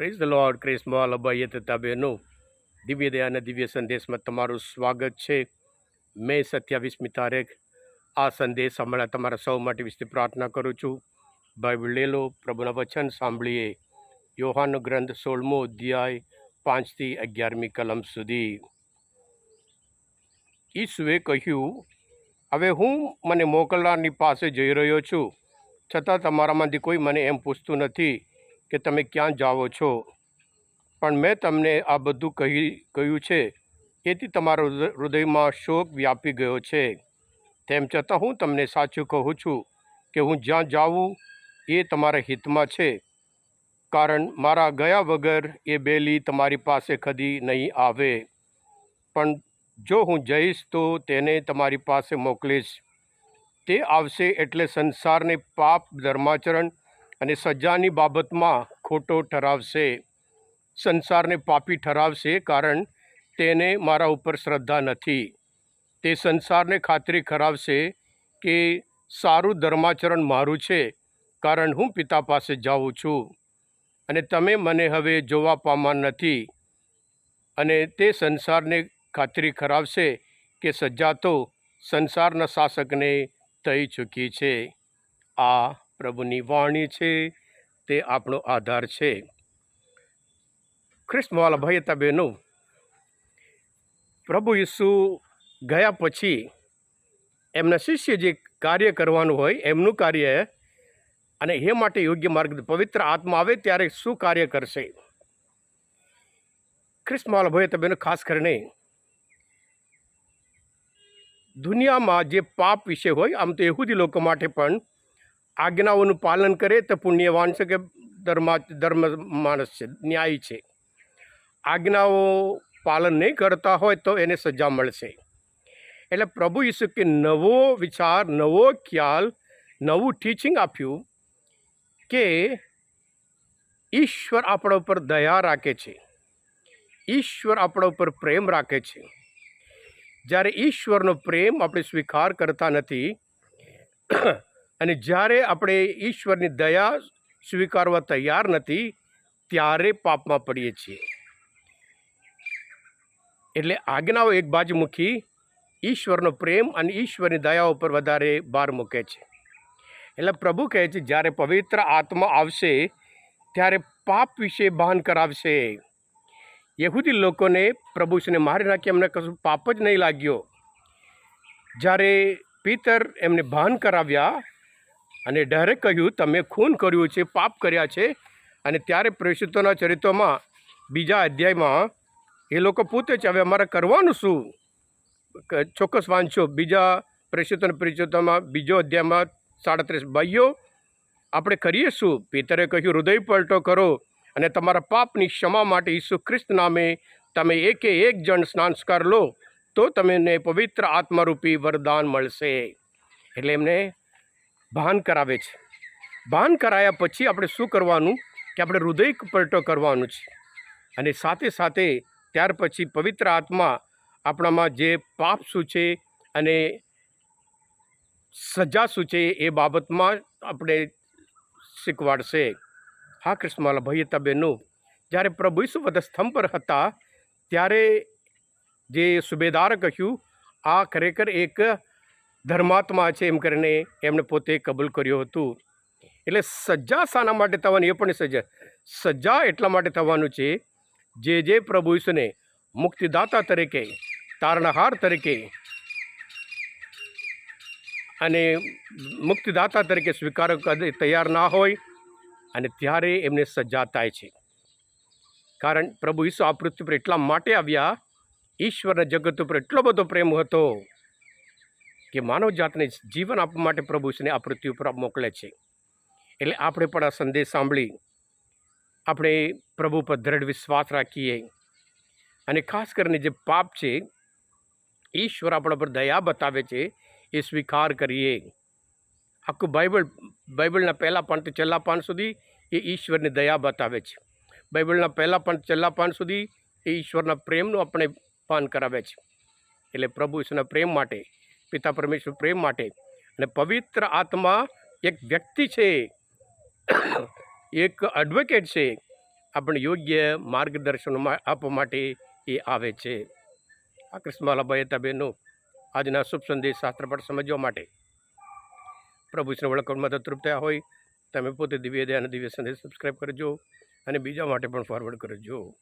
Praise the lord ક્રિસ્મોલ અબાઈએ તથા બહેનો દિવ્ય દયાના દિવ્ય સંદેશમાં તમારું સ્વાગત છે. મે સત્યાવીસમી તારીખ, આ સંદેશ હમણાં તમારા સૌ માટે વિશે પ્રાર્થના કરું છું. બાઇબલ લે લો, પ્રભુના વચન સાંભળીએ. યોહાનો ગ્રંથ સોળમો અધ્યાય, પાંચથી અગિયારમી કલમ સુધી. ઈસુએ કહ્યું, હવે હું મને મોકલનારની પાસે જઈ રહ્યો છું. છતાં તમારામાંથી કોઈ મને એમ પૂછતું નથી. કે તમે ક્યાં જાઓ છો? પણ મેં તમને આ બધું કહી, કહ્યું છે. એથી તમારા હૃદયમાં શોક વ્યાપી ગયો છે. તેમ છતાં હું તમને સાચું કહું છું કે હું જ્યાં જાઉં એ તમારા હિતમાં છે. કારણ મારા ગયા વગર એ બેલી તમારી પાસે કદી નહીં આવે. પણ જો હું જઈશ તો તેને તમારી પાસે મોકલીશ. તે આવશે એટલે સંસારને પાપ, ધર્માચરણ અને સજાની બાબતમાં ખોટો ઠરાવશે, સંસારને પાપી ઠરાવશે કારણ તેને મારા ઉપર શ્રદ્ધા નથી. તે સંસારને ખાતરી કરાવશે કે સારું ધર્માચરણ મારું છે કારણ હું પિતા પાસે જાઉં છું. અને તમે મને હવે જોવા પામવા નથી. અને તે સંસારને ખાતરી કરાવશે કે સજા તો સંસારના શાસકને થઈ ચૂકી છે. આ પ્રભુની વાણી છે, તે આપણો આધાર છે. ખ્રિસ્તવાલા ભાઈ હતા પ્રભુ ઈસુ ગયા પછી એમના શિષ્ય જે કાર્ય કરવાનું હોય, એમનું કાર્ય અને એ માટે યોગ્ય માર્ગ, પવિત્ર આત્મા આવે ત્યારે શું કાર્ય કરશે? ખ્રિસ્તમાલ ભાઈ બહેનો ખાસ કરીને દુનિયામાં જે પાપ વિશે હોય, આમ તો યહૂદી લોકો માટે પણ આજ્ઞાઓનું પાલન કરે તો પુણ્યવાન છે કે ધર્મા ધર્મ માણસ છે ન્યાય છે. આજ્ઞાઓ પાલન નહીં કરતા હોય તો એને સજા મળશે. એટલે પ્રભુ ઈસુ કે નવો વિચાર, નવો ખ્યાલ, નવું ટીચિંગ આપ્યું કે ઈશ્વર આપણા ઉપર દયા રાખે છે. ઈશ્વર આપણા ઉપર પ્રેમ રાખે છે. જ્યારે ઈશ્વરનો પ્રેમ આપણે સ્વીકાર કરતા નથી અને જ્યારે આપણે ઈશ્વરની દયા સ્વીકારવા તૈયાર નથી, ત્યારે પાપમાં પડીએ છીએ. એટલે આજ્ઞાઓ એક બાજુ મૂકી ઈશ્વરનો પ્રેમ અને ઈશ્વરની દયા ઉપર વધારે ભાર મૂકે છે. એટલે પ્રભુ કહે છે, જ્યારે પવિત્ર આત્મા આવશે, ત્યારે પાપ વિશે ભાન કરાવશે. યહૂદી લોકોને પ્રભુને મારી નાખી, એમને કશું પાપ જ નહીં લાગ્યો. જ્યારે પિતર એમને ભાન કરાવ્યા અને ડાયરેક્ટ કહ્યું, તમે ખૂન કર્યું છે, પાપ કર્યા છે. અને ત્યારે પ્રેષિતોના ચરિત્રોમાં બીજા અધ્યાયમાં, એ લોકો પૂછે છે, હવે અમારે કરવાનું શું? ચોક્કસ વાંચો બીજા પ્રેષિતોના પ્રેષિતોમાં બીજો અધ્યાયમાં સાડત્રીસ, ભાઈઓ, આપણે કરીએ શું? પિતરે કહ્યું, હૃદય પલટો કરો અને તમારા પાપની ક્ષમા માટે ઈસુ ખ્રિસ્ત નામે તમે એકે એક જણ સ્નાનસ્કાર લો, તો તમને પવિત્ર આત્મારૂપી વરદાન મળશે. એટલે એમને ભાન કરાવે છે. ભાન કરાયા પછી આપણે શું કરવાનું? કે આપણે હૃદય પલટો કરવાનું છે. અને સાથે સાથે ત્યાર પછી પવિત્ર આત્મા આપણામાં જે પાપ શું છે અને સજા શું છે એ બાબતમાં આપણે શીખવાડશે. હા, કૃષ્ણમાલા ભાઈ હતા બહેનો, જ્યારે પ્રભુ ઈસુ બધા સ્તંભ પર હતા, ત્યારે જે સુબેદાર કહ્યું, આ ખરેખર એક ધર્માત્મા છે એમ કરીને એમણે પોતે કબૂલ કર્યું હતું. એટલે સજા શાના માટે થવાની એ પણ સજા. સજા એટલા માટે થવાનું છે, જે જે પ્રભુ ઈસુને મુક્તિદાતા તરીકે, તારણહાર તરીકે અને મુક્તિદાતા તરીકે સ્વીકાર કરી તૈયાર ના હોય અને ત્યારે એમને સજા થાય છે. કારણ પ્રભુ ઈસુ આ પૃથ્વી પર એટલા માટે આવ્યા, ઈશ્વરના જગત ઉપર એટલો બધો પ્રેમ હતો કે માનવ જાતને જીવન આપવા માટે પ્રભુ ઈસુને આ પૃથ્વી ઉપર મોકલે છે. એટલે આપણે પણ આ સંદેશ સાંભળી આપણે પ્રભુ પર દ્રઢ વિશ્વાસ રાખીએ. અને ખાસ કરીને જે પાપ છે, ઈશ્વર આપણા પર દયા બતાવે છે, એ સ્વીકાર કરીએ. આખું બાઇબલ, બાઇબલના પહેલાં પાન છેલ્લા પાન સુધી એ ઈશ્વરની દયા બતાવે છે. બાઇબલના પહેલાં પાન છેલ્લા પાન સુધી એ ઈશ્વરના પ્રેમનું આપણે પાન કરાવે છે. એટલે પ્રભુ ઈશ્વરના પ્રેમ માટે પિતા પરમેશ્વર પ્રેમ માટે. અને પવિત્ર આત્મા એક વ્યક્તિ છે. એક એડવોકેટ છે. આપણે યોગ્ય માર્ગદર્શન આપવા માટે એ આવે છે. આ કૃષ્ણમાલાભાઈ હતા આજના શુભ સંદેશ શાસ્ત્રપાઠ સમજવા માટે. પ્રભુ શ્રી વળકમાં તૃપ્ત થયા હોય, તમે પોતે દિવ્ય દયા અને દિવ્ય સંદેશ સબસ્ક્રાઈબ કરજો અને બીજા માટે પણ ફોરવર્ડ કરજો.